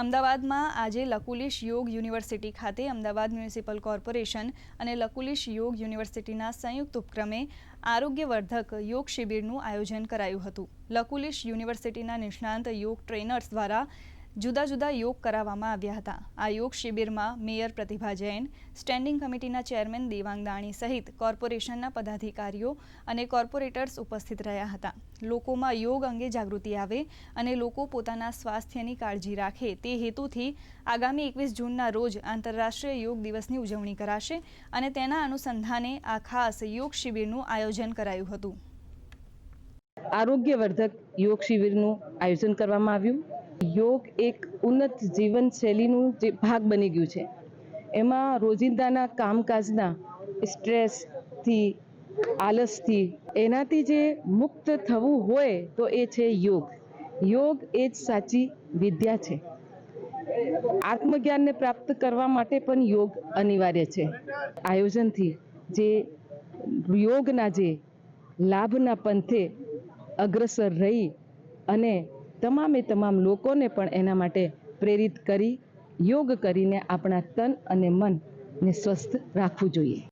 અમદાવાદમાં આજે લકુલિશ યોગ યુનિવર્સિટી ખાતે અમદાવાદ મ્યુનિસિપલ કોર્પોરેશન અને લકુલિશ યોગ યુનિવર્સિટીના સંયુક્ત ઉપક્રમે આરોગ્યવર્ધક યોગ શિબિરનું આયોજન કરાયું હતું. લકુલિશ યુનિવર્સિટીના નિષ્ણાંત યોગ ટ્રેનર્સ દ્વારા જુદા જુદા યોગ કરાવવામાં આવ્યા હતા. આ યોગ શિબિરમાં મેયર પ્રતિભા જૈન, સ્ટેન્ડિંગ કમિટીના ચેરમેન દેવાંગ દાણી સહિત કોર્પોરેશનના પદાધિકારીઓ અને કોર્પોરેટર્સ ઉપસ્થિત રહ્યા હતા. લોકોમાં યોગ અંગે જાગૃતિ આવે અને લોકો પોતાના સ્વાસ્થ્યની કાળજી રાખે તે હેતુથી આગામી એકવીસ જૂનના રોજ આંતરરાષ્ટ્રીય યોગ દિવસની ઉજવણી કરાશે અને તેના અનુસંધાને આ ખાસ યોગ શિબિરનું આયોજન કરાયું હતું. આરોગ્યવર્ધક યોગ શિબિરનું આયોજન કરવામાં આવ્યું. યોગ એક ઉન્નત જીવનશૈલીનું જે ભાગ બની ગયું છે. એમાં રોજિંદાના કામકાજના સ્ટ્રેસથી, આલસથી, એનાથી જે મુક્ત થવું હોય તો એ છે યોગ. યોગ એ જ સાચી વિદ્યા છે. આત્મજ્ઞાનને પ્રાપ્ત કરવા માટે પણ યોગ અનિવાર્ય છે. આયોજનથી જે યોગના જે લાભના પંથે અગ્રસર રહી અને તમામે તમામ લોકોને પણ એના માટે પ્રેરિત કરી, યોગ કરીને આપણા તન અને મનને સ્વસ્થ રાખવું જોઈએ.